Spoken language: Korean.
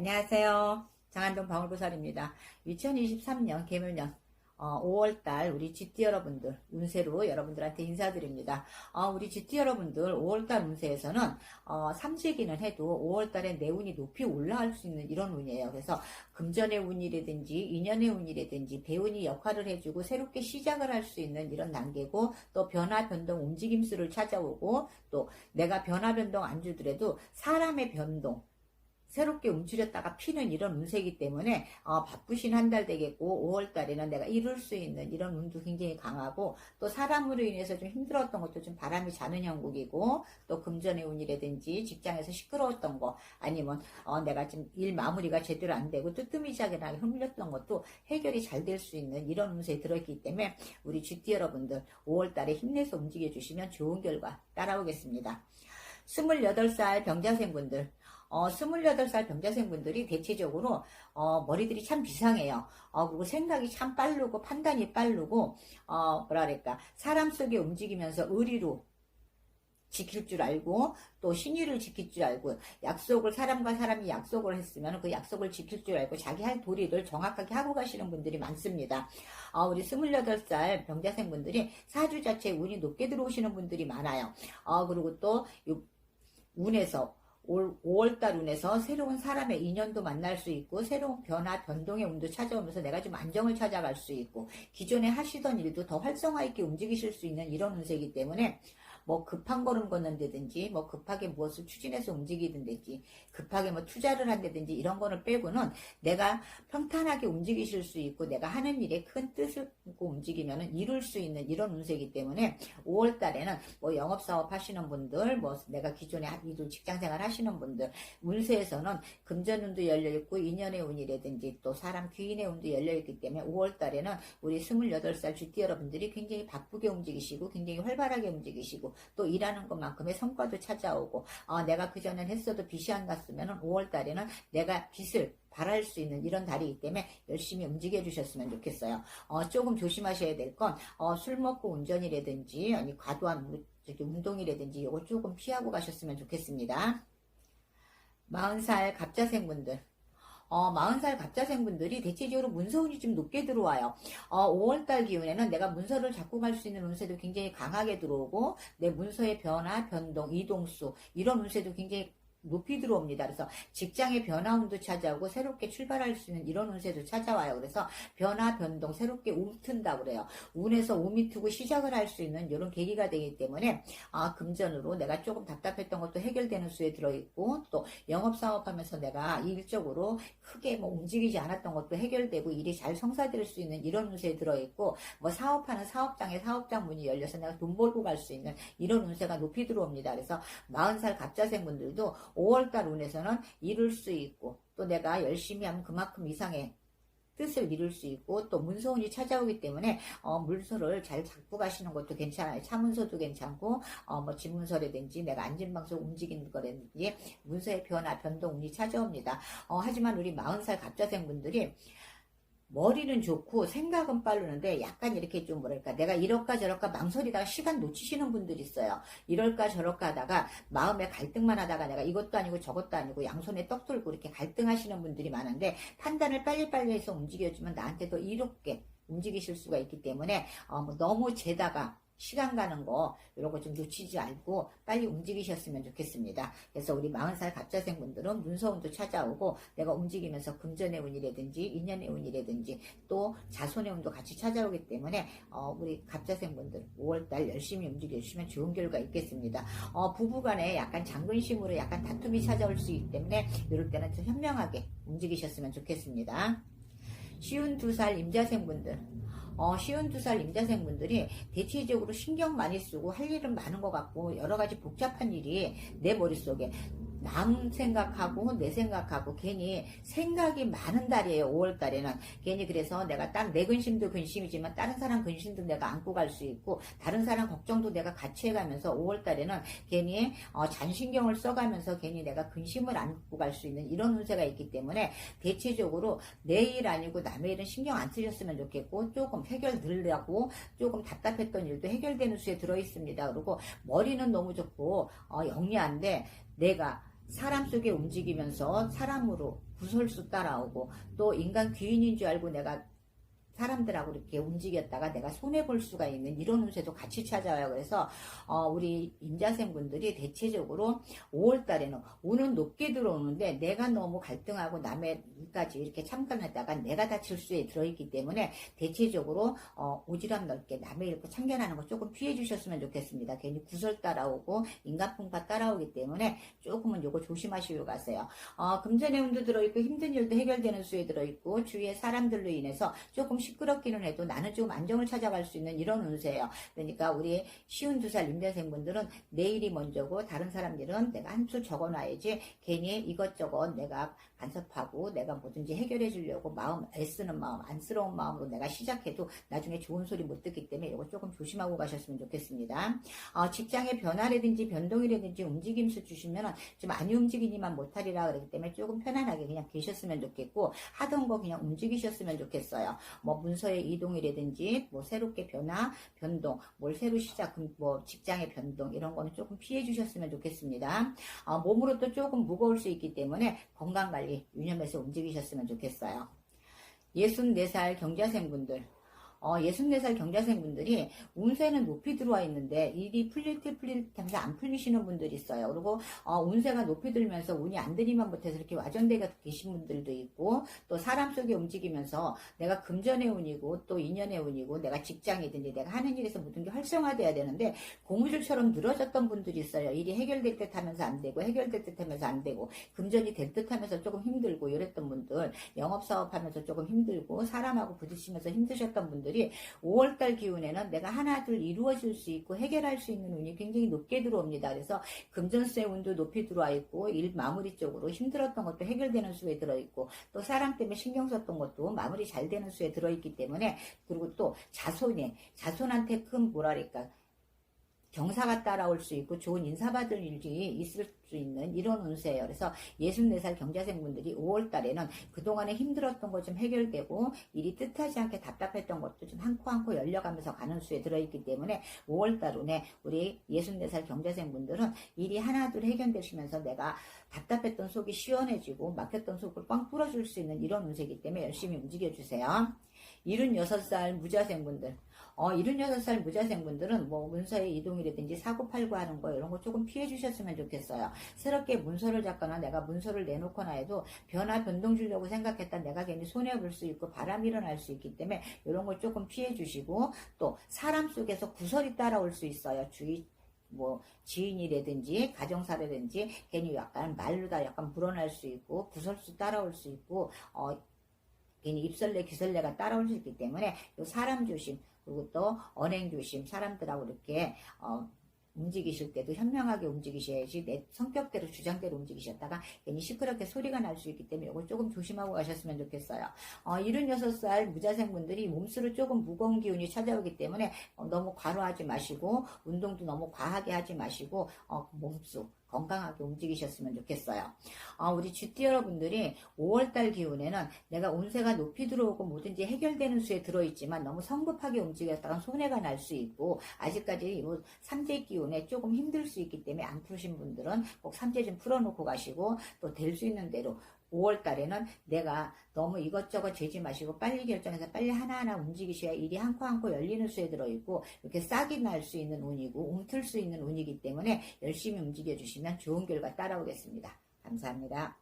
안녕하세요. 장안동 방울보살입니다. 2023년 개묘년 5월달 우리 GT 여러분들 운세로 여러분들한테 인사드립니다. 어, 우리 GT 여러분들 5월달 운세에서는 어, 삼재기는 해도 5월달에 내 운이 높이 올라갈 수 있는 이런 운이에요. 그래서 금전의 운이라든지 인연의 운이라든지 대운이 역할을 해주고 새롭게 시작을 할 수 있는 이런 단계고 또 변화 변동 움직임 수를 찾아오고 또 내가 변화 변동 안 주더라도 사람의 변동 새롭게 움츠렸다가 피는 이런 운세이기 때문에 어, 바쁘신 한 달 되겠고 5월 달에는 내가 이룰 수 있는 이런 운도 굉장히 강하고 또 사람으로 인해서 좀 힘들었던 것도 좀 바람이 자는 형국이고 또 금전의 운이라든지 직장에서 시끄러웠던 거 아니면 어, 내가 지금 일 마무리가 제대로 안 되고 뜨뜨미자하게 흘렸던 것도 해결이 잘 될 수 있는 이런 운세에 들어있기 때문에 우리 GT 여러분들 5월 달에 힘내서 움직여 주시면 좋은 결과 따라오겠습니다. 28살 병자생분들 어, 28살 병자생분들이 대체적으로 어, 머리들이 참 비상해요. 어, 그리고 생각이 참 빠르고 판단이 빠르고 어, 그럴까 사람 속에 움직이면서 의리로 지킬 줄 알고 또 신의를 지킬 줄 알고 약속을 사람과 사람이 약속을 했으면 그 약속을 지킬 줄 알고 자기 할 도리를 정확하게 하고 가시는 분들이 많습니다. 어, 우리 28살 병자생분들이 사주 자체에 운이 높게 들어오시는 분들이 많아요. 어, 그리고 또 운에서 올 5월달 운에서 새로운 사람의 인연도 만날 수 있고 새로운 변화 변동의 운도 찾아오면서 내가 좀 안정을 찾아갈 수 있고 기존에 하시던 일도 더 활성화 있게 움직이실 수 있는 이런 운세이기 때문에 뭐 급한 걸음 걷는다든지 뭐 급하게 무엇을 추진해서 움직이든지 급하게 뭐 투자를 한다든지 이런 거를 빼고는 내가 평탄하게 움직이실 수 있고 내가 하는 일에 큰 뜻을 갖고 움직이면 이룰 수 있는 이런 운세이기 때문에 5월 달에는 뭐 영업사업 하시는 분들 뭐 내가 기존에 직장생활 하시는 분들 운세에서는 금전운도 열려있고 인연의 운이라든지 또 사람 귀인의 운도 열려있기 때문에 5월 달에는 우리 28살 GT 여러분들이 굉장히 바쁘게 움직이시고 굉장히 활발하게 움직이시고 또 일하는 것만큼의 성과도 찾아오고 어, 내가 그전엔 했어도 빚이 안 갔으면 5월 달에는 내가 빚을 바랄 수 있는 이런 달이기 때문에 열심히 움직여 주셨으면 좋겠어요. 어, 조금 조심하셔야 될 건술 먹고 운전이라든지 아니 과도한 운동이라든지 이거 조금 피하고 가셨으면 좋겠습니다. 40살 갑자생분들 어, 40살 갑자생분들이 대체적으로 문서운이 좀 높게 들어와요. 어, 5월달 기운에는 내가 문서를 갈수 있는 운세도 굉장히 강하게 들어오고, 내 문서의 변화, 변동, 이동수, 이런 운세도 굉장히 높이 들어옵니다. 그래서 직장의 변화운도 찾아오고 새롭게 출발할 수 있는 이런 운세도 찾아와요. 그래서 변화, 변동, 새롭게 움튼다고 그래요. 운에서 움이 트고 시작을 할 수 있는 이런 계기가 되기 때문에 아, 금전으로 내가 조금 답답했던 것도 해결되는 수에 들어있고 또 영업사업하면서 내가 일적으로 크게 뭐 움직이지 않았던 것도 해결되고 일이 잘 성사될 수 있는 이런 운세에 들어있고 뭐 사업하는 사업장에 사업장 문이 열려서 내가 돈 벌고 갈 수 있는 이런 운세가 높이 들어옵니다. 그래서 40살 갑자생 분들도 5월달 운에서는 이룰 수 있고 또 내가 열심히 하면 그만큼 이상의 뜻을 이룰 수 있고 또 문서운이 찾아오기 때문에 어, 물서를 잘 잡고 가시는 것도 괜찮아요. 차문서도 괜찮고 어, 뭐 집문서라든지 내가 앉은 방송 움직이는 거라든지 문서의 변화 변동 운이 찾아옵니다. 어, 하지만 우리 40살 갑자생 분들이 머리는 좋고 생각은 빠르는데 약간 이렇게 좀 뭐랄까 내가 이럴까 저럴까 망설이다가 시간 놓치시는 분들이 있어요. 이럴까 저럴까 하다가 마음에 갈등만 하다가 내가 이것도 아니고 저것도 아니고 양손에 떡 들고 이렇게 갈등하시는 분들이 많은데 판단을 빨리빨리 해서 움직여주면 나한테도 이롭게 움직이실 수가 있기 때문에 어, 뭐 너무 재다가 시간 가는 거 이런 거 좀 놓치지 않고 빨리 움직이셨으면 좋겠습니다. 그래서 우리 40살 갑자생 분들은 문서운도 찾아오고 내가 움직이면서 금전의 운이라든지 인연의 운이라든지 또 자손의 운도 같이 찾아오기 때문에 어, 우리 갑자생 분들 5월달 열심히 움직여 주시면 좋은 결과 있겠습니다. 어, 부부간에 약간 장근심으로 약간 다툼이 찾아올 수 있기 때문에 이럴 때는 좀 현명하게 움직이셨으면 좋겠습니다. 쉬운 두 살 임자생분들 어, 쉬운 두살 임자생분들이 대체적으로 신경 많이 쓰고 할 일은 많은 것 같고 여러 가지 복잡한 일이 내 머릿속에 남 생각하고 내 생각하고 괜히 생각이 많은 달이에요. 5월 달에는 괜히 그래서 내가 딱 내 근심도 근심이지만 다른 사람 근심도 내가 안고 갈 수 있고 다른 사람 걱정도 내가 같이 해가면서 5월 달에는 괜히 어, 잔신경을 써가면서 괜히 내가 근심을 안고 갈 수 있는 이런 운세가 있기 때문에 대체적으로 내 일 아니고 남의 일은 신경 안 쓰셨으면 좋겠고 조금 해결되려고 조금 답답했던 일도 해결되는 수에 들어 있습니다. 그리고 머리는 너무 좋고 어, 영리한데 내가 사람 속에 움직이면서 사람으로 구설수 따라오고 또 인간 귀인인 줄 알고 내가 사람들하고 이렇게 움직였다가 내가 손해 볼 수가 있는 이런 운세도 같이 찾아와요. 그래서 어, 우리 임자생 분들이 대체적으로 5월 달에는 운은 높게 들어오는데 내가 너무 갈등하고 남의 일까지 이렇게 참관하다가 내가 다칠 수에 들어있기 때문에 대체적으로 어, 오지랖 넓게 남의 일고 참견하는 거 조금 피해 주셨으면 좋겠습니다. 괜히 구설 따라오고 인간풍파 따라오기 때문에 조금은 요거 조심하시고 가세요. 어, 금전의 운도 들어있고 힘든 일도 해결되는 수에 들어있고 주위의 사람들로 인해서 조금 시끄럽기는 해도 나는 좀 안정을 찾아갈 수 있는 이런 운세예요. 그러니까 우리 쉬운 두살 임대생분들은 내일이 먼저고 다른 사람들은 내가 한 수 적어놔야지 괜히 이것저것 내가 간섭하고 내가 뭐든지 해결해 주려고 마음 애쓰는 마음 안쓰러운 마음으로 내가 시작해도 나중에 좋은 소리 못 듣기 때문에 이거 조금 조심하고 가셨으면 좋겠습니다. 어, 직장의 변화라든지 변동이라든지 움직임수 주시면 좀 안 움직이니만 못하리라 그러기 때문에 조금 편안하게 그냥 계셨으면 좋겠고 하던 거 그냥 움직이셨으면 좋겠어요. 뭐 문서의 이동이라든지 뭐 새롭게 변화, 변동, 뭘 새로 시작, 뭐 직장의 변동 이런 거는 조금 피해 주셨으면 좋겠습니다. 어, 몸으로 또 조금 무거울 수 있기 때문에 건강 관리 유념해서 움직이셨으면 좋겠어요. 64살 경자생분들 어, 64살 경자생분들이 운세는 높이 들어와 있는데 일이 풀릴 때 풀릴 때 안 풀리시는 분들이 있어요. 그리고 어, 운세가 높이 들면서 운이 안 들이만 못해서 이렇게 와전대가 계신 분들도 있고 또 사람 속에 움직이면서 내가 금전의 운이고 또 인연의 운이고 내가 직장이든지 내가 하는 일에서 모든 게 활성화돼야 되는데 고무줄처럼 늘어졌던 분들이 있어요. 일이 해결될 듯 하면서 안 되고 해결될 듯 하면서 안 되고 금전이 될 듯 하면서 조금 힘들고 이랬던 분들 영업사업 하면서 조금 힘들고 사람하고 부딪히면서 힘드셨던 분들 분들이 5월달 기운에는 내가 하나 둘 이루어질 수 있고 해결할 수 있는 운이 굉장히 높게 들어옵니다. 그래서 금전수의 운도 높이 들어와 있고 일 마무리 쪽으로 힘들었던 것도 해결되는 수에 들어있고 또 사람 때문에 신경 썼던 것도 마무리 잘 되는 수에 들어있기 때문에 그리고 또 자손이 자손한테 큰 뭐랄까 경사가 따라올 수 있고 좋은 인사받을 일이 있을 수 있는 이런 운세예요. 그래서 64살 경자생분들이 5월 달에는 그동안에 힘들었던 것좀 해결되고 일이 뜻하지 않게 답답했던 것도 좀 한 코 한 코 열려가면서 가는 수에 들어있기 때문에 5월 달 운에 우리 64살 경자생분들은 일이 하나둘 해결되시면서 내가 답답했던 속이 시원해지고 막혔던 속을 꽝 뚫어줄 수 있는 이런 운세이기 때문에 열심히 움직여주세요. 76살 무자생분들 어, 76살 무자생분들은 뭐 문서의 이동이라든지 사고팔고 하는 거 이런 거 조금 피해 주셨으면 좋겠어요. 새롭게 문서를 잡거나 내가 문서를 내놓거나 해도 변화 변동 주려고 생각했다 내가 괜히 손해볼 수 있고 바람이 일어날 수 있기 때문에 이런 걸 조금 피해 주시고 또 사람 속에서 구설이 따라올 수 있어요. 주의 뭐 지인이라든지 가정사라든지 괜히 약간 말로 다 약간 불어날 수 있고 구설수 따라올 수 있고 어 입설레 기설레가 따라올 수 있기 때문에 요 사람 조심 그리고 또 언행 조심 사람들하고 이렇게 어, 움직이실 때도 현명하게 움직이셔야지 내 성격대로 주장대로 움직이셨다가 괜히 시끄럽게 소리가 날 수 있기 때문에 이걸 조금 조심하고 가셨으면 좋겠어요. 어, 76살 무자생분들이 몸수로 조금 무거운 기운이 찾아오기 때문에 어, 너무 과로하지 마시고 운동도 너무 과하게 하지 마시고 어, 몸수 건강하게 움직이셨으면 좋겠어요. 어, 우리 GT 여러분들이 5월달 기운에는 내가 운세가 높이 들어오고 뭐든지 해결되는 수에 들어있지만 너무 성급하게 움직였다가 손해가 날 수 있고 아직까지 뭐 삼재 기운에 조금 힘들 수 있기 때문에 안 푸신 분들은 꼭 삼재 좀 풀어놓고 가시고 또 될 수 있는 대로 5월 달에는 내가 너무 이것저것 재지 마시고 빨리 결정해서 빨리 하나하나 움직이셔야 일이 한 코 한 코 열리는 수에 들어있고 이렇게 싹이 날 수 있는 운이고 움틀 수 있는 운이기 때문에 열심히 움직여 주시면 좋은 결과 따라오겠습니다. 감사합니다.